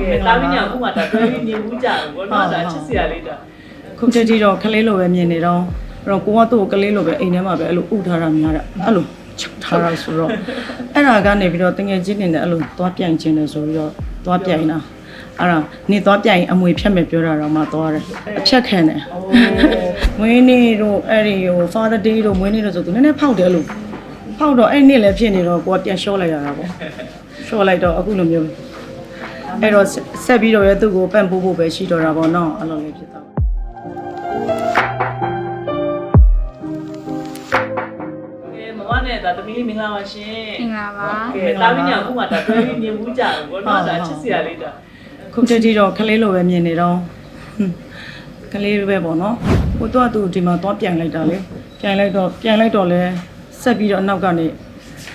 ကဲတာမီးညာအခုမှဒါတွဲပြီးမြင်မှုကြတယ်ဘောနော်ဒါချစ်စရာလေးဒါခုချက်ကြီးတော့ကလေးလိုပဲမြင်နေတော့အဲ့တော့ကိုကသူ့ကိုကလေးလိုပဲအိမ်ထဲမှာပဲအဲ့လိုဥထားတာများတာအဲ့လိုချုပ်ထားတာဆိုတော့အဲ့ဒါကနေပြီးတော့တငယ်ချင်းနေနဲ့အဲ့လိုသွားပြိုင်ခြင်းတယ်ဆိုပြီးတော့သွားပြိုင်တာအဲ့ဒါနေသွားပြိုင်အမွေဖြတ်မယ်ပြောတာတော့မှသွားတယ်အဖြတ်ခံတယ်မွေးနေ့တို့အဲ့ဒီဟို Father Day တို့မွေးနေ့တို့ဆိုသူနည်းနည်းဖောက်တယ်လို့ဖောက်တော့အဲ့နေ့လည်းဖြစ်နေတော့ကိုကပြန်လျှော့လိုက်ရတာပေါ့လျှော့လိုက်တော့အခုလိုမျိုး အဲ့တော့ဆက်ပြီးတော့ရဲသူ့ကိုပန့်ပိုးဖို့ပဲရှိတော့တာပေါ့နော်အဲ့လိုလေးဖြစ်သွားကဲမမနဲ့ဒါသမီးလေးမင်္ဂလာပါရှင်မင်္ဂလာပါကဲတာမီးညာအခုမှဒါတွဲပြီးမြင်မှုကြတယ်ဘောနော်ဒါချစ်စရာလေးဒါခုချက်ကြီးတော့ကလေးလိုပဲမြင်နေတော့ဟွန်းကလေးပဲပေါ့နော်ကိုတော့သူဒီမှာသွားပြန်လိုက်တာလေပြန်လိုက်တော့ပြန်လိုက်တော့လဲဆက်ပြီးတော့အနောက်ကနေ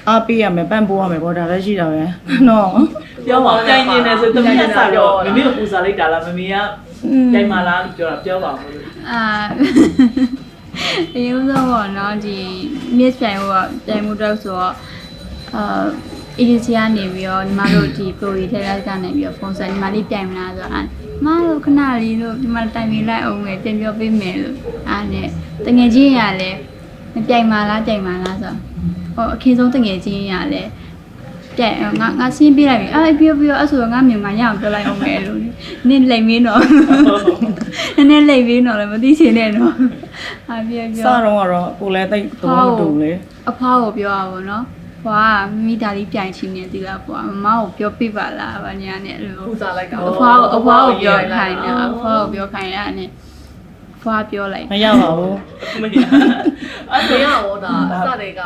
အားပေးရမယ်ပန့်ပိုးရမယ်ပေါ့ဒါလည်းရှိတာပဲနော် ပြောပါတိုင်နေတယ်ဆိုသမီးကစတော့မမေကိုပူစားလိုက်တာလားမမေကတိုင်မာလားလို့ပြောတာပြောပါဦးလို့အာဒီဥစ္စာပေါ့နော်ဒီ miss ပြိုင်ဟိုကပြိုင်မှုတော့ဆိုတော့အာ EDC ကနေပြီးတော့ညီမတို့ဒီ pro တွေထဲကနေပြီးတော့ဖုန်းဆက်ညီမလေးပြိုင်မလားဆိုတော့အာမတို့ခဏလေးလို့ဒီမှာတိုင်ပြီးလိုက်အောင်မယ်ပြန်ပြောပေးမယ်လို့အားနဲ့တငယ်ချင်းရလဲမပြိုင်ပါလားပြိုင်ပါလားဆိုတော့ဟောအခင်ဆုံးတငယ်ချင်းရလဲ ပြိုင်ငါငါဆင်းပြလိုက်ပြီအဲ့ပြောပြောအဲ့ဆိုတော့ငါမြင်ငါရအောင်ပြောလိုက်အောင်မယ်လို့နင်းလိမ်မင်းတော့နည်းနည်းလိမ်ပြီးတော့လည်းမသိချင်နဲ့တော့ဟာပြောစပြောတော့ကတော့ကိုလည်းတိတ်တော့မတူလေအဖွားကိုပြောရပါဘောနော်ဟွာမိသားလေးပြိုင်ချင်နေသီလားပွာမမကိုပြောပြပါလားဗညာနဲ့အဲ့လိုပူစားလိုက်တာအဖွားကိုအဖွားကိုပြောခိုင်းတာအဖွားကိုပြောခိုင်းတာနဲ့ ဖွားပြောလိုက်မရပါဘူးအခုမရအဲ့အဲ့ဒါဒါရောဒါအစတွေက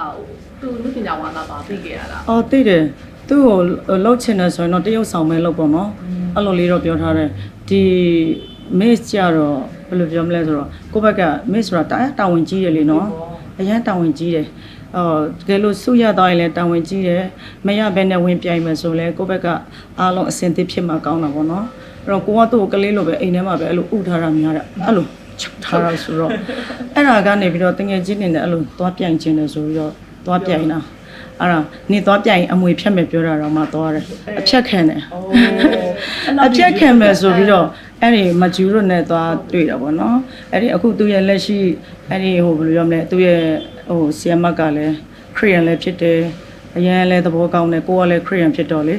သူလူပညာဝါလာပါသိခဲ့ရတာအော်သိတယ်သူ့ကိုလှုပ်ချင်တယ်ဆိုရင်တော့တရုပ်ဆောင်ပဲလှုပ်ပေါ့နော်အဲ့လိုလေးတော့ပြောထားတယ်ဒီ miss ကြတော့ဘယ်လိုပြောမလဲဆိုတော့ကိုယ့်ဘက်က miss ဆိုတာတာတာဝန်ကြီးတယ်လေနော်အရန်တာဝန်ကြီးတယ်အော်တကယ်လို့စုရသွားရင်လည်းတာဝန်ကြီးတယ်မရဘဲနဲ့ဝင်ပြိုင်မယ်ဆိုလဲကိုယ့်ဘက်ကအားလုံးအစင်သစ်ဖြစ်မှာကောင်းတာပေါ့နော်အဲ့တော့ကိုကသူ့ကိုကလေးလိုပဲအိမ်ထဲမှာပဲအဲ့လိုဥထားတာများတာအဲ့လို ချုပ်ထားတာဆိုတော့အဲ့ဒါကနေပြီးတော့တငယ်ချင်းနေနဲ့အဲ့လိုသွားပြိုင်ခြင်းတယ်ဆိုပြီးတော့သွားပြိုင်တာအဲ့ဒါနေသွားပြိုင်အမွေဖြတ်မယ်ပြောတာတော့မှသွားတယ်အဖြတ်ခံတယ်အပြက်ခံမယ်ဆိုပြီးတော့အဲ့ဒီမဂျူတို့နဲ့သွားတွေ့တာပေါ့နော်အဲ့ဒီအခုသူ့ရဲ့လက်ရှိအဲ့ဒီဟိုဘယ်လိုပြောမလဲသူ့ရဲ့ဟိုဆီယမတ်ကလည်းခရီးယန်လည်းဖြစ်တယ်အရင်လည်းသဘောကောင်းတယ်ကိုကလည်းခရီးယန်ဖြစ်တော့လေ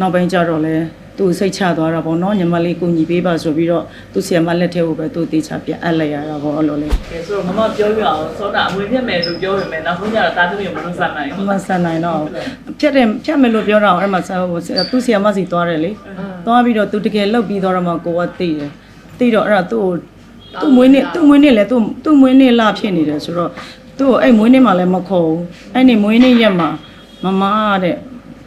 နောက်ပိုင်းကျတော့လည်း သူစိတ်ချသွားတာပေါ့နော်ညီမလေးကိုညီပေးပါဆိုပြီးတော့သူဆီယမတ်လက်ထဲကိုပဲသူတေချာပြန်အပ်လိုက်ရတာပေါ့အဲ့လိုလေကဲဆိုတော့မမပြောပြအောင်စောတာအမွေဖြတ်မယ်လို့ပြောရမယ်နောက်ဆုံးကျတော့တာသမီးကိုမလို့စနိုင်အဘူးမဆန်နိုင်တော့ဖြတ်တယ်ဖြတ်မယ်လို့ပြောတာအဲ့မှာဆဟိုသူဆီယမတ်စီသွားတယ်လေသွားပြီးတော့သူတကယ်လောက်ပြီးတော့မှကိုကသိတယ်သိတော့အဲ့ဒါသူ့ကိုသူ့မွေးနေ့သူ့မွေးနေ့လည်းသူ့သူ့မွေးနေ့လဖြစ်နေတယ်ဆိုတော့သူ့ကိုအဲ့မွေးနေ့မှာလည်းမခေါ်ဘူးအဲ့နေ့မွေးနေ့ရက်မှာမမတဲ့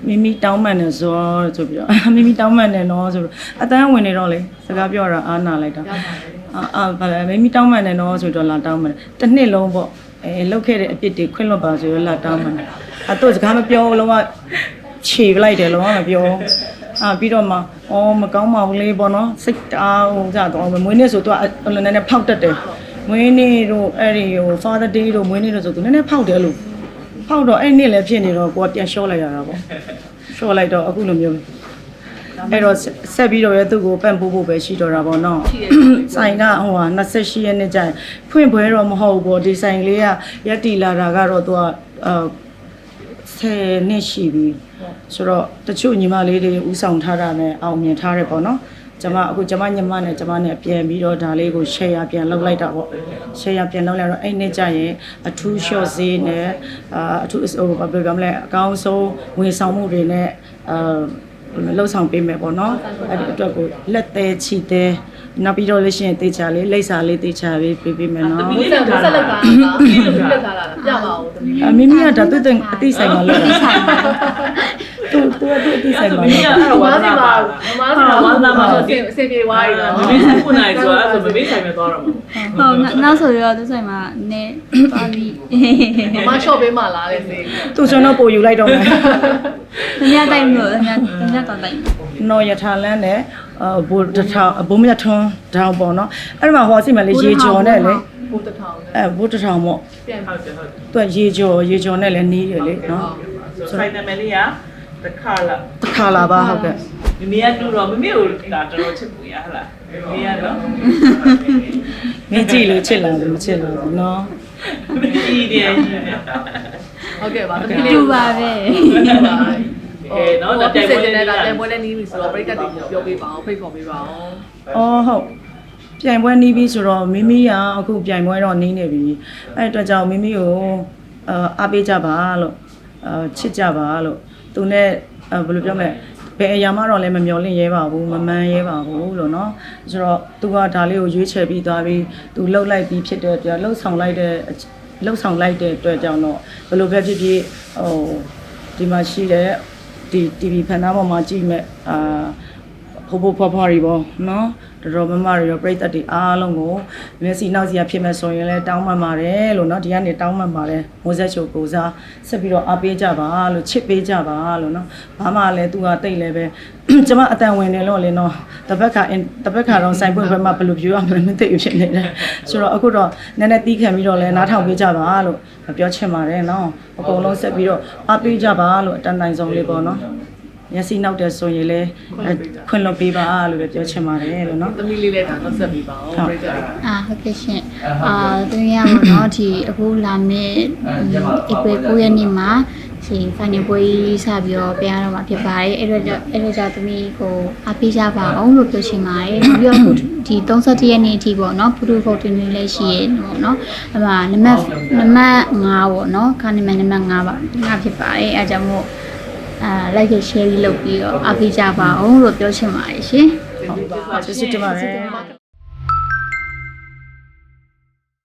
မိမိတောင်းမှန်တယ်ဆိုတော့ဆိုပြီးတော့မိမိတောင်းမှန်တယ်နော်ဆိုတော့အတန်းဝင်နေတော့လေစကားပြောတာအားနာလိုက်တာအာအာဗါလဲမိမိတောင်းမှန်တယ်နော်ဆိုတော့လာတောင်းမှန်တယ်တစ်နှစ်လုံးပေါ့အဲလောက်ခဲ့တဲ့အပြစ်တွေခွင့်လွတ်ပါဆိုတော့လာတောင်းမှန်တယ်အတော့စကားမပြောဘူးလုံးဝခြေပလိုက်တယ်လုံးဝမပြောဘူးအာပြီးတော့မှအော်မကောင်းပါဘူးလေးပေါ့နော်စိတ်တအားဟိုကြတော့မွေးနေ့ဆိုတော့အဲ့လိုနည်းနည်းဖောက်တတ်တယ်မွေးနေ့တို့အဲ့ဒီဟို Father Day တို့မွေးနေ့တို့ဆိုသူနည်းနည်းဖောက်တယ်လို့ ဖောက်တော့အဲ့နေ့လည်းဖြစ်နေတော့ကိုကပြန်လျှော့လိုက်ရတာပေါ့လျှော့လိုက်တော့အခုလိုမျိုးအဲ့တော့ဆက်ပြီးတော့ရဲသူ့ကိုပန့်ပိုးဖို့ပဲရှိတော့တာပေါ့နော်ဆိုင်ကဟိုဟာ28ရက်နေ့ကျရင်ဖွင့်ပွဲတော့မဟုတ်ဘူးပေါ့ဒီဆိုင်လေးကရက်တီလာတာကတော့သူကအာ10နှစ်ရှိပြီဆိုတော့တချို့ညီမလေးတွေဥဆောင်ထားတာနဲ့အောင်မြင်ထားတယ်ပေါ့နော် ကျမအခုကျမညီမနဲ့ကျမနဲ့ပြန်ပြီးတော့ဒါလေးကို share ပြန်လုပ်လိုက်တာပေါ့ share ပြန်လုပ်လိုက်တော့အဲ့နေ့ကျရင်အထူး short ဈေးနဲ့အာအထူးဟိုဘာပြောမလဲအကောင်းဆုံးဝန်ဆောင်မှုတွေနဲ့အာလှုပ်ဆောင်ပေးမယ်ပေါ့နော်အဲ့ဒီအတွက်ကိုလက်သေးချီသေးနောက်ပြီးတော့လည်းရှိရင်တေချာလေးလိပ်စာလေးတေချာလေးပေးပေးမယ်နော်မူးဆက်မူးဆက်လောက်တာဒီလိုလက်ထားလာတာပြပါဦးသမီးအမိမိကဒါသူတင်အသိဆိုင်မှာလုပ်တာ သူကသူအတိဆိုင်ပါမမေကအဲ့တော့ဝါသာပါမမကဝါသာပါဆိုအစီပြေဝါးရီလားမမေဆိုင်ခုနိုင်ဆိုတာဆိုမမေဆိုင်ပဲသွားတော့မှာဟုတ်နောက်ဆိုတော့သူဆိုင်မှာနည်းပါပြီမမချော့ပေးမှလားလေစေသူကျွန်တော်ပို့ယူလိုက်တော့မယ်။ညတိုင်းလို့ညညတော့တိုင်းနော်ယထာလန်းနဲ့အဘိုးတထောင်ဘိုးမရထွန်းတောင်ပေါ့နော်အဲ့ဒီမှာဟောစီမလေးရေကျော်နဲ့လေဘိုးတထောင်အဲဘိုးတထောင်ပေါ့ပြန်ဟုတ်တယ်ဟုတ်တယ်သူကရေကျော်ရေကျော်နဲ့လည်းနေတယ်လေနော်ဆိုဖိုင်နယ်မယ်လေးက တခါလာတခါလာပါဟုတ်ကဲ့မမေကတူတော့မမေကိုဒါတော်တော်ချစ်ပူရဟလားမမေကတော့မင်းကြည့်လို့ချစ်လာတယ်မချစ်လာဘူးနော်မကြီးတယ်ကြီးတယ်ဟုတ်ကဲ့ပါသမီးလေးတူပါပဲအဲနော်ဒါတိုင်ပွဲနဲ့ဒါတိုင်ပွဲနဲ့နီးပြီဆိုတော့ပရိသတ်တွေပြောပေးပါအောင်ဖိတ်ခေါ်ပေးပါအောင်အော်ဟုတ်ပြိုင်ပွဲနီးပြီဆိုတော့မိမိကအခုပြိုင်ပွဲတော့နီးနေပြီအဲ့အတွက်ကြောင့်မိမိကိုအာအားပေးကြပါလို့အာချစ်ကြပါလို့ သူနဲ့ဘယ်လိုပြောမလဲဘယ်အရာမှတော့လည်းမမျောလင့်ရဲပါဘူးမမှန်းရဲပါဘူးလို့နော်ဆိုတော့သူကဒါလေးကိုရွေးချယ်ပြီးသွားပြီးသူလှုပ်လိုက်ပြီးဖြစ်တဲ့ပြလှုပ်ဆောင်လိုက်တဲ့လှုပ်ဆောင်လိုက်တဲ့အတွက်ကြောင့်တော့ဘယ်လိုပဲဖြစ်ဖြစ်ဟိုဒီမှာရှိတဲ့ဒီ TV ဖန်သားပေါ်မှာကြည့်မဲ့အာ ဖိုးဖိုးဖွားဖွားတွေပေါ့နော်တော်တော်မမတွေရောပြိသက်တွေအားလုံးကိုမျက်စိနောက်စီရဖြစ်မဲ့ဆိုရင်လည်းတောင်းပန်ပါတယ်လို့နော်ဒီကနေတောင်းပန်ပါတယ်မိုးဆက်ချိုကိုစားဆက်ပြီးတော့အားပေးကြပါလို့ချစ်ပေးကြပါလို့နော်ဘာမှလည်းသူကတိတ်လည်းပဲကျမအတန်ဝင်နေလို့လေနော်တပတ်ခါတပတ်ခါတော့ဆိုင်ပွင့်ဘက်မှာဘယ်လိုပြောရမလဲမသိဘူးဖြစ်နေတယ်ဆိုတော့အခုတော့နည်းနည်းတီးခံပြီးတော့လည်းနားထောင်ပေးကြပါလို့ပြောချင်ပါတယ်နော်အကုန်လုံးဆက်ပြီးတော့အားပေးကြပါလို့အတန်တိုင်းဆုံးလေးပေါ့နော် မျက်စိနောက်တယ်ဆိုရင်လည်းခွင့်လွှတ်ပေးပါလို့ပဲပြောချင်ပါတယ်လို့နော်သမီးလေးလည်းဒါတော့ဆက်ပြီးပါအောင်ပြည့်ကြပါအာဟုတ်ကဲ့ရှင်အာသူရမှာနော်ဒီအခုလာမယ့်အပွေ9ရက်နေ့မှာရှင်ဖိုင်နယ်ပွဲကြီးစပြီးတော့ပြန်ရတော့မှာဖြစ်ပါတယ်အဲ့တော့အဲ့တော့ကြောင့်သမီးကိုအားပေးကြပါအောင်လို့ပြောချင်ပါတယ်ပြီးတော့ဒီ31ရက်နေ့အထိပေါ့နော်ဖူတူဖုတ်တင်နေလည်းရှိရေပေါ့နော်အဲ့မှာနံပါတ်နံပါတ်5ပေါ့နော်ခါနံပါတ်နံပါတ်5ပါ5ဖြစ်ပါတယ်အဲ့ကြောင့်မို့ အာ like share လုပ်ပြီးတော့အားပေးကြပါအောင်လို့ပြောချင်ပါတယ်ရှင်ကျေးဇူးပါကျေးဇူးတင်ပါတယ်